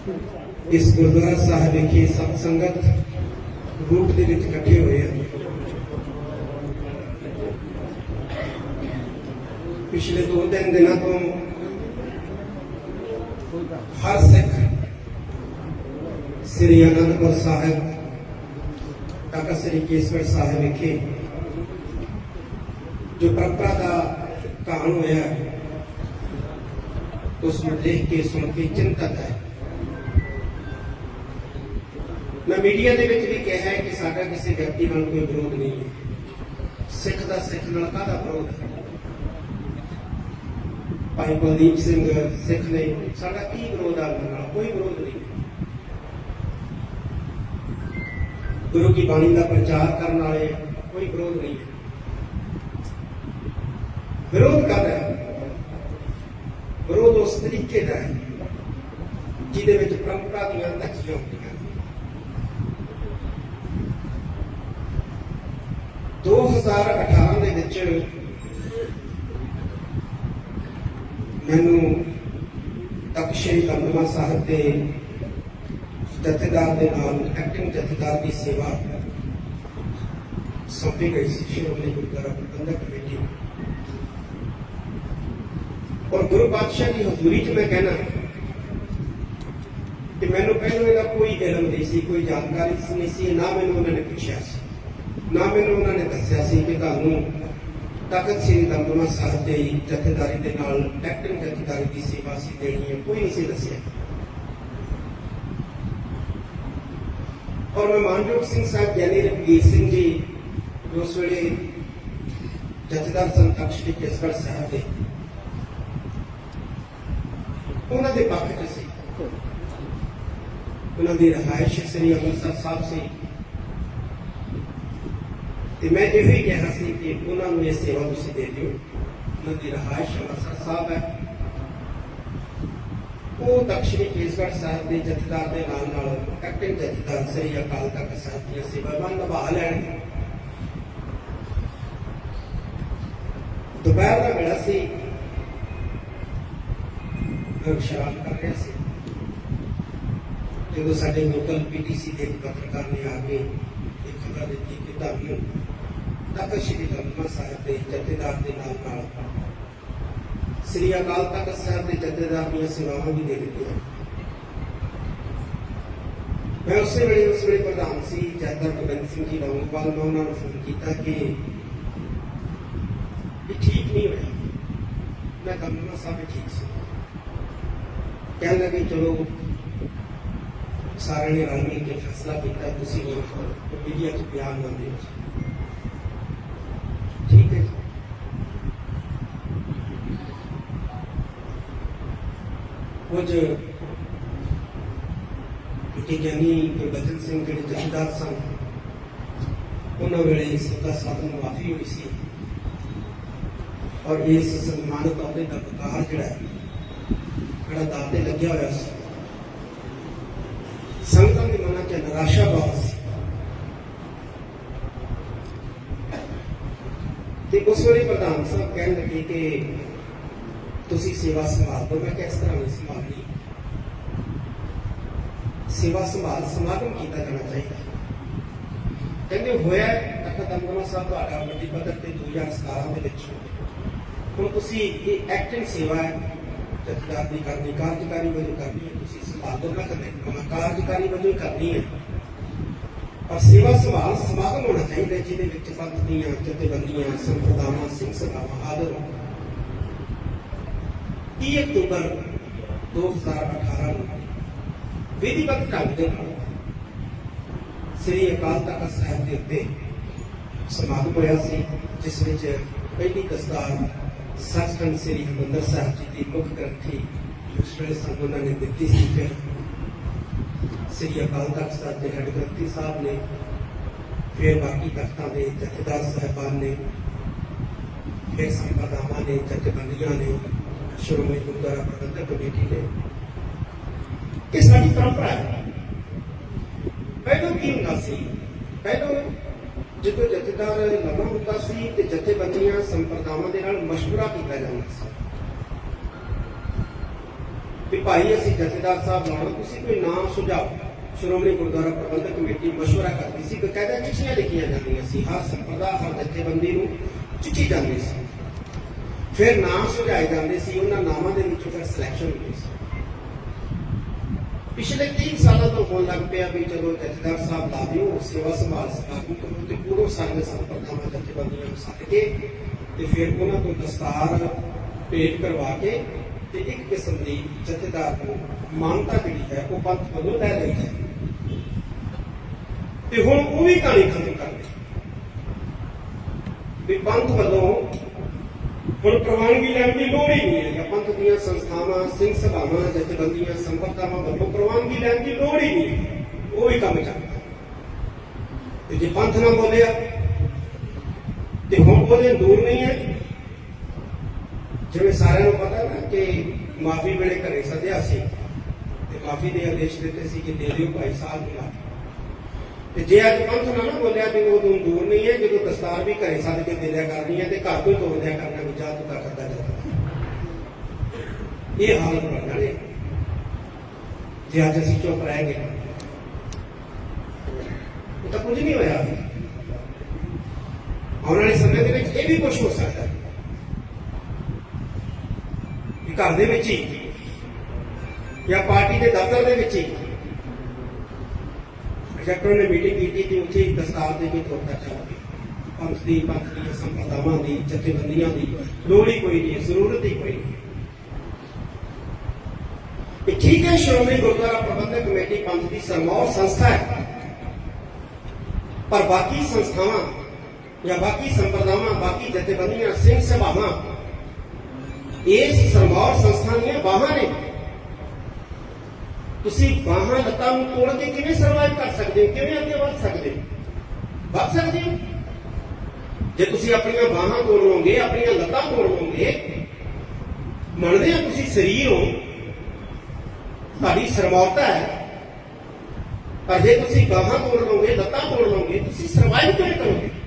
ਇਸ ਗੁਰਦੁਆਰਾ ਸਾਹਿਬ ਵਿਖੇ ਸਤ ਸੰਗਤ ਰੂਪ ਦੇ ਵਿੱਚ ਇਕੱਠੇ ਹੋਏ ਹਨ ਪਿਛਲੇ ਦੋ ਤਿੰਨ ਦਿਨਾਂ ਤੋਂ ਹਰ ਸਿੱਖ ਸ੍ਰੀ ਅਨੰਦਪੁਰ ਸਾਹਿਬ ਤਖਤ ਸ੍ਰੀ ਕੇਸਗੜ੍ਹ ਸਾਹਿਬ ਵਿਖੇ ਜੋ ਪਰੰਪਰਾ ਦਾ ਕਾਰਨ ਹੋਇਆ ਹੈ, ਉਸ ਨੂੰ ਦੇਖ ਕੇ ਸੁਣ ਕੇ ਮੈਂ ਮੀਡੀਆ ਦੇ ਵਿੱਚ ਵੀ ਕਿਹਾ ਹੈ ਕਿ ਸਾਡਾ ਕਿਸੇ ਵਿਅਕਤੀ ਨਾਲ ਕੋਈ ਵਿਰੋਧ ਨਹੀਂ ਹੈ। ਸਿੱਖ ਦਾ ਸਿੱਖ ਨਾਲ ਕਾਹਦਾ ਵਿਰੋਧ ਹੈ? ਭਾਈ ਕੁਲਦੀਪ ਸਿੰਘ ਸਿੱਖ ਨੇ ਸਾਡਾ ਕੀ ਵਿਰੋਧ ਆ ਉਹਨਾਂ ਨਾਲ? ਕੋਈ ਵਿਰੋਧ ਨਹੀਂ। ਗੁਰੂ ਕੀ ਬਾਣੀ ਦਾ ਪ੍ਰਚਾਰ ਕਰਨ ਵਾਲੇ ਕੋਈ ਵਿਰੋਧ ਨਹੀਂ। ਹੈ ਵਿਰੋਧ ਕਰ ਰਿਹਾ ਵਿਰੋਧ ਉਸ ਤਰੀਕੇ ਦਾ ਹੈ ਜਿਹਦੇ ਵਿੱਚ ਪਰੰਪਰਾ ਦੀਆਂ ਧੱਜੀਆਂ ਹੁੰਦੀਆਂ 2018 ਦੇ ਵਿੱਚ ਮੈਨੂੰ ਤਖਤ ਸ੍ਰੀ ਦਮਦਮਾ ਸਾਹਿਬ ਦੇ ਜਥੇਦਾਰ ਦੇ ਨਾਲ ਐਕਟਿੰਗ ਜਥੇਦਾਰ ਦੀ ਸੇਵਾ ਸੌਂਪੀ ਗਈ ਸੀ ਸ਼੍ਰੋਮਣੀ ਗੁਰਦੁਆਰਾ ਪ੍ਰਬੰਧਕ ਕਮੇਟੀ। ਔਰ ਗੁਰੂ ਪਾਤਸ਼ਾਹ ਦੀ ਹਜ਼ੂਰੀ 'ਚ ਮੈਂ ਕਹਿਣਾ ਕਿ ਮੈਨੂੰ ਪਹਿਲਾਂ ਇਹਦਾ ਕੋਈ ਇਲਮ ਨਹੀਂ ਸੀ, ਕੋਈ ਜਾਣਕਾਰੀ ਨਹੀਂ ਸੀ, ਨਾ ਮੈਨੂੰ ਉਹਨਾਂ ਨੇ ਪੁੱਛਿਆ ਸੀ। ਨਾ ਮੈਨੂੰ ਉਹਨਾਂ ਨੇ ਦੱਸਿਆ ਸੀ ਕਿ ਤੁਹਾਨੂੰ ਤਖਤ ਸ੍ਰੀ ਦਮਦਮਾ ਸਾਹਿਬ ਦੇ ਜਥੇਦਾਰੀ ਦੇ ਨਾਲ ਐਕਟਿੰਗ ਜਥੇਦਾਰੀ ਦੀ ਸੇਵਾ ਸੀ ਦੇਣੀ ਹੈ, ਕੋਈ ਨਹੀਂ ਸੀ ਦੱਸਿਆ। ਔਰ ਮੈਂ ਮਾਨਯੋਗ ਸਿੰਘ ਸਾਹਿਬ, ਗਿਆਨੀ ਰਣਜੀਤ ਸਿੰਘ ਜੀ ਜੋ ਉਸ ਵੇਲੇ ਜਥੇਦਾਰ ਸਨ ਤਖਤ ਸ੍ਰੀ ਕੇਸਗੜ੍ਹ ਸਾਹਿਬ ਦੇ, ਉਹਨਾਂ ਦੇ ਪੱਖ 'ਚ ਸੀ। ਉਹਨਾਂ ਦੀ ਰਹਾਇਸ਼ ਸ੍ਰੀ ਅੰਮ੍ਰਿਤਸਰ ਸਾਹਿਬ ਸੀ। ਤੇ ਮੈਂ ਇਹ ਵੀ ਕਿਹਾ ਸੀ ਕਿ ਉਹਨਾਂ ਨੂੰ ਇਹ ਸੇਵਾ ਤੁਸੀਂ ਦੇ ਦਿਓ ਉਹਨਾਂ ਦੀ ਰਹਾਇਸ਼ ਅੰਮ੍ਰਿਤਸਰ ਸਾਹਿਬ ਹੈ ਉਹ ਦਕਸ਼ਣੀ ਕੇਸਗੜ੍ਹ ਸਾਹਿਬ ਦੇ ਜਥੇਦਾਰ ਦੇ ਨਾਲ ਨਾਲ ਐਕਟਿੰਗ ਜਥੇਦਾਰ ਸ੍ਰੀ ਅਕਾਲ ਤਖਤ ਸਾਹਿਬ ਦੀਆਂ ਸੇਵਾਵਾਂ ਨਿਭਾ ਲੈਣ ਦੁਪਹਿਰ ਦਾ ਵੇਲਾ ਸੀ ਮੈਂ ਸ਼ਰਾਬ ਕਰ ਰਿਹਾ ਸੀ ਜਦੋਂ ਸਾਡੇ ਲੋਕਲ ਪੀਟੀਸੀ ਦੇ ਇੱਕ ਪੱਤਰਕਾਰ ਨੇ ਆ ਕੇ ਇਹ ਖਬਰ ਦਿੱਤੀ ਕਿ ਤੁਹਾਨੂੰ ਤਖਤ ਸ਼੍ਰੀ ਦਮਦਮਾ ਸਾਹਿਬ ਦੇ ਜਥੇਦਾਰ ਦੇ ਨਾਲ ਨਾਲ ਸ੍ਰੀ ਅਕਾਲ ਤਖਤ ਸਾਹਿਬ ਦੇ ਜਥੇਦਾਰ ਦੀਆਂ ਸੇਵਾਵਾਂ ਵੀ ਦੇ ਦਿੱਤੀਆਂ ਮੈਂ ਉਸੇ ਵੇਲੇ ਉਸ ਵੇਲੇ ਪ੍ਰਧਾਨ ਸੀ ਜਥੇਦਾਰ ਗੋਬਿੰਦ ਸਿੰਘ ਜੀ ਲੌਂਗੋਵਾਲ ਮੈਂ ਉਹਨਾਂ ਨੂੰ ਫੋਨ ਕੀਤਾ ਕਿ ਇਹ ਠੀਕ ਨਹੀਂ ਹੋਇਆ ਮੈਂ ਦਮਦਮਾ ਸਾਹਿਬ ਵਿੱਚ ਠੀਕ ਸੀ ਕਹਿਣ ਲੱਗੇ ਚਲੋ ਸਾਰਿਆਂ ਨੇ ਰਲ ਮਿਲ ਕੇ ਫੈਸਲਾ ਕੀਤਾ ਤੁਸੀਂ ਉਹ ਮੀਡੀਆ 'ਚ ਬਿਆਨ ਨਾ ਦਿਓ ਠੀਕ ਹੈ ਜੀ। ਕੁਝ ਕਿ ਗਿਆਨੀ ਗੁਰਬਚਨ ਸਿੰਘ ਜਿਹੜੇ ਜਥੇਦਾਰ ਸਨ ਉਹਨਾਂ ਵੇਲੇ ਸੱਤਾ ਸਾਹਿਬ ਮਾਫੀ ਹੋਈ ਸੀ ਔਰ ਇਸ ਸਨਮਾਨਿਤ ਅਹੁਦੇ ਦਾ ਵਕਾਰ ਜਿਹੜਾ ਜਿਹੜਾ ਦਾਤੇ ਲੱਗਿਆ ਹੋਇਆ ਸੀ ਸੰਗਤਾਂ ਦੇ ਮਨਾਂ 'ਚ ਨਿਰਾਸ਼ਾ ਬਹੁਤ ਸੀ ਤੇ ਉਸ ਵੇਲੇ ਪ੍ਰਧਾਨ ਸਾਹਿਬ ਕਹਿਣ ਲੱਗੇ ਕਿ ਤੁਸੀਂ ਸੇਵਾ ਸੰਭਾਲ ਲਓ ਮੈਂ ਕਿਹਾ ਇਸ ਤਰ੍ਹਾਂ ਨਹੀਂ ਸੰਭਾਲਣੀ ਸੇਵਾ ਸੰਭਾਲ ਸਮਾਗਮ ਕੀਤਾ ਜਾਣਾ ਚਾਹੀਦਾ ਕਹਿੰਦੇ ਹੋਇਆ ਤਖਤ ਦਮਦਮਾ ਸਾਹਿਬ ਤੁਹਾਡਾ ਵੱਡੀ ਪੱਧਰ ਤੇ 2017 ਦੇ ਵਿੱਚ ਹੁਣ ਤੁਸੀਂ ਇਹ ਐਕਟਿੰਗ ਸੇਵਾ ਹੈ ਜਥੇਦਾਰ ਦੀ ਕਰਨੀ ਕਾਰਜਕਾਰੀ ਵਜੋਂ ਕਰਨੀ ਹੈ ਤੁਸੀਂ ਸੰਭਾਲ ਦੋ ਨਾ ਕਰਨੀ ਮੈਂ ਕਾਰਜਕਾਰੀ ਵਜੋਂ ਹੀ ਕਰਨੀ ਹੈ ਪਰ ਸੇਵਾ ਸੰਭਾਲ ਸਮਾਗਮ ਹੋਣਾ ਚਾਹੀਦਾ ਹੈ, ਜਿਹਦੇ ਵਿੱਚ ਪੰਥ ਦੀਆਂ ਜਥੇਬੰਦੀਆਂ ਸੰਪਰਦਾਵਾਂ ਸਿੰਘ ਸਭਾਵਾਂ ਆਦਰ 30 ਅਕਤੂਬਰ 2018 ਨੂੰ ਵਿਧੀਵਤ ਢੰਗ ਦੇ ਨਾਲ ਸ੍ਰੀ ਅਕਾਲ ਤਖਤ ਸਾਹਿਬ ਦੇ ਉੱਤੇ ਸਮਾਗਮ ਹੋਇਆ ਸੀ ਜਿਸ ਵਿੱਚ ਪਹਿਲੀ ਦਸਤਾਰ ਸੱਚਖੰਡ ਸ੍ਰੀ ਹਰਿਮੰਦਰ ਸਾਹਿਬ ਜੀ ਦੀ ਮੁੱਖ ਗ੍ਰੰਥੀ ਉਸ ਵੇਲੇ ਸਾਨੂੰ ਉਹਨਾਂ ਨੇ ਦਿੱਤੀ ਸੀ ਫਿਰ ਸ੍ਰੀ ਅਕਾਲ ਤਖਤ ਸਾਹਿਬ ਦੇ ਹੈਡ ਗ੍ਰੰਥੀ ਸਾਹਿਬ ਨੇ ਫਿਰ ਬਾਕੀ ਤਖਤਾਂ ਦੇ ਜਥੇਦਾਰ ਸਾਹਿਬਾਨ ਨੇ ਫਿਰ ਸੰਪਰਦਾਵਾਂ ਨੇ ਜਥੇਬੰਦੀਆਂ ਨੇ ਸ਼੍ਰੋਮਣੀ ਗੁਰਦੁਆਰਾ ਪ੍ਰਬੰਧਕ ਕਮੇਟੀ ਨੇ ਇਹ ਸਾਡੀ ਪਰੰਪਰਾ ਹੈ। ਪਹਿਲਾਂ ਕੀ ਹੁੰਦਾ ਸੀ? ਪਹਿਲਾਂ ਜਦੋਂ ਜਥੇਦਾਰ ਨਵਾਂ ਹੁੰਦਾ ਸੀ ਤੇ ਜਥੇਬੰਦੀਆਂ ਸੰਪਰਦਾਵਾਂ ਦੇ ਨਾਲ ਮਸ਼ਵਰਾ ਕੀਤਾ ਜਾਂਦਾ ਸੀ। ਵੀ ਭਾਈ, ਅਸੀਂ ਜਥੇਦਾਰ ਸਾਹਿਬ ਲਾਉਣਾ ਤੁਸੀਂ ਕੋਈ ਨਾਮ ਸੁਝਾਓ। ਸ਼੍ਰੋਮਣੀ ਗੁਰਦੁਆਰਾ ਪ੍ਰਬੰਧਕ ਕਮੇਟੀ ਮਸ਼ਵਰਾ ਕਰਦੀ ਸੀ ਬਕਾਇਦਾ ਚਿੱਠੀਆਂ ਲਿਖੀਆਂ ਜਾਂਦੀਆਂ ਸੀ। ਹਰ ਸੰਪਰਦਾ, ਹਰ ਜਥੇਬੰਦੀ ਨੂੰ ਚਿੱਠੀ ਜਾਂਦੀ ਸੀ। ਫਿਰ ਨਾਮ ਸੁਝਾਏ ਜਾਂਦੇ ਸੀ, ਉਹਨਾਂ ਨਾਮਾਂ ਦੇ ਵਿੱਚੋਂ ਫਿਰ ਸਿਲੈਕਸ਼ਨ ਹੁੰਦੀ ਸੀ। ਪਿਛਲੇ 3 ਸਾਲਾਂ ਤੋਂ ਹੋਣ ਲੱਗ ਪਿਆ ਵੀ ਚਲੋ ਜਥੇਦਾਰ ਸਾਹਿਬ ਲਾ ਸੇਵਾ ਸੰਭਾਲ ਸਕਾਬੂ ਕਰੋ ਤੇ ਪੂਰੋ ਸੰਗ ਸੰਪਰਦਾਵਾਂ ਜਥੇਬੰਦੀਆਂ ਨੂੰ ਸੱਦ ਕੇ ਤੇ ਫਿਰ ਉਹਨਾਂ ਤੋਂ ਦਸਤਾਰ ਭੇਟ ਕਰਵਾ ਕੇ ਤੇ ਇੱਕ ਕਿਸਮ ਦੀ ਜਥੇਦਾਰ ਨੂੰ ਮਾਨਤਾ ਜਿਹੜੀ ਹੈ, ਉਹ ਪੰਥ ਵੱਲੋਂ ਲੈ ਲਈ ਹੈ। ਤੇ ਹੁਣ ਉਹ ਵੀ ਕਹਾਣੀ ਖਤਮ ਕਰ ਦਿੱਤੀ ਵੀ ਪੰਥ ਵੱਲੋਂ ਹੁਣ ਪ੍ਰਵਾਨਗੀ ਲੈਣ ਦੀ ਲੋੜ ਹੀ ਨਹੀਂ ਹੈ ਪੰਥ ਦੀਆਂ ਸੰਸਥਾਵਾਂ, ਸਿੰਘ ਸਭਾਵਾਂ ਜਥੇਬੰਦੀਆਂ ਸੰਪਰਦਾਵਾਂ ਵੱਲੋਂ ਪ੍ਰਵਾਨਗੀ ਲੈਣ ਦੀ ਲੋੜ ਹੀ ਨਹੀਂ ਉਹ ਵੀ ਕੰਮ ਚੱਲਦਾ ਤੇ ਜੇ ਪੰਥ ਨਾ ਬੋਲਿਆ, ਤੇ ਹੁਣ ਉਹਦੇ ਦੂਰ ਨਹੀਂ ਹੈ। ਜਿਵੇਂ ਸਾਰਿਆਂ ਨੂੰ ਪਤਾ ਨਾ ਕਿ ਮਾਫੀ ਵੇਲੇ ਘਰੇ ਸੱਦਿਆ ਸੀ, ਤੇ ਮਾਫੀ ਦੇ ਆਦੇਸ਼ ਦਿੱਤੇ ਸੀ ਕਿ ਦੇ ਦਿਓ ਭਾਈ ਸਾਹਿਬ ਮਿਲਾ ਮਾਫ਼ੀ। ਤੇ ਜੇ ਅੱਜ ਪੰਥ ਨਾ ਨਾ ਬੋਲਿਆ ਤੇ ਉਹ ਦੂਰ ਨਹੀਂ ਹੈ, ਜਦੋਂ ਦਸਤਾਰ ਵੀ ਘਰੇ ਸੱਦ ਕੇ ਦੇ ਦਿਆ ਕਰਨੀ ਹੈ ਤੇ ਘਰ ਤੋਂ ਤੋੜ ਦਿਆ ਕਰਨਾ ਵੀ ਜਾ ਤੂੰ ਤਾਂ ਕਰਦਾ ਜਾਂਦਾ ਇਹ ਹਾਲ ਬਣਨਾ ਨੇ ਜੇ ਅੱਜ ਅਸੀਂ ਚੁੱਪ ਰਹਿ ਗਏ, ਇਹ ਤਾਂ ਕੁਝ ਨਹੀਂ ਹੋਇਆ। ਆਉਣ ਵਾਲੇ ਸਮੇਂ ਦੇ ਵਿੱਚ ਇਹ ਵੀ ਕੁਝ ਹੋ ਸਕਦਾ ਹੈ। ਘਰ ਦੇ ਵਿੱਚ ਹੀ ਜਾਂ ਪਾਰਟੀ ਦੇ ਦਫ਼ਤਰ ਦੇ ਵਿੱਚ ਹੀ ਸੈਕਟਰ ਨੇ ਮੀਟਿੰਗ ਕੀਤੀ ਤੇ ਉੱਥੇ ਹੀ ਦਸਤਾਰ ਦੇ ਕੇ ਤੋੜਦਾ ਚੱਲ ਪਿਆ ਪੰਥ ਦੀ ਪੰਥ ਦੀਆਂ ਸੰਪਰਦਾਵਾਂ ਦੀ ਜਥੇਬੰਦੀਆਂ ਦੀ ਲੋੜ ਹੀ ਕੋਈ ਨਹੀਂ ਜ਼ਰੂਰਤ ਹੀ ਕੋਈ ਨਹੀਂ ਇਹ ਠੀਕ ਹੈ ਸ਼੍ਰੋਮਣੀ ਗੁਰਦੁਆਰਾ ਪ੍ਰਬੰਧਕ ਕਮੇਟੀ ਪੰਥ ਦੀ ਸਰਮੌਰ ਸੰਸਥਾ ਹੈ ਪਰ ਬਾਕੀ ਸੰਸਥਾਵਾਂ ਜਾਂ ਬਾਕੀ ਸੰਪਰਦਾਵਾਂ ਬਾਕੀ ਜਥੇਬੰਦੀਆਂ ਸਿੰਘ ਸਭਾਵਾਂ ਇਸ ਸਰਮੌਰ ਸੰਸਥਾ ਦੀਆਂ ਬਾਹਾਂ ਨੇ ਤੁਸੀਂ ਬਾਹਾਂ, ਲੱਤਾਂ ਨੂੰ ਤੋੜ ਕੇ ਕਿਵੇਂ ਸਰਵਾਈਵ ਕਰ ਸਕਦੇ ਹੋ? ਕਿਵੇਂ ਅੱਗੇ ਵੱਧ ਸਕਦੇ ਹੋ? ਵੱਧ ਸਕਦੇ ਹੋ? ਜੇ ਤੁਸੀਂ ਆਪਣੀਆਂ ਬਾਹਾਂ ਤੋੜ ਲਓਗੇ, ਆਪਣੀਆਂ ਲੱਤਾਂ ਤੋੜ ਲਓਗੇ, ਮੰਨਦੇ ਆ ਤੁਸੀਂ ਸਰੀਰ ਹੋ? ਤੁਹਾਡੀ ਸਰਮੌਰਤਾ ਹੈ। ਪਰ ਜੇ ਤੁਸੀਂ ਬਾਹਾਂ ਤੋੜ ਲਓਗੇ, ਲੱਤਾਂ ਤੋੜ ਲਓਗੇ, ਤੁਸੀਂ ਸਰਵਾਈਵ ਕਿਵੇਂ ਕਰੋਗੇ?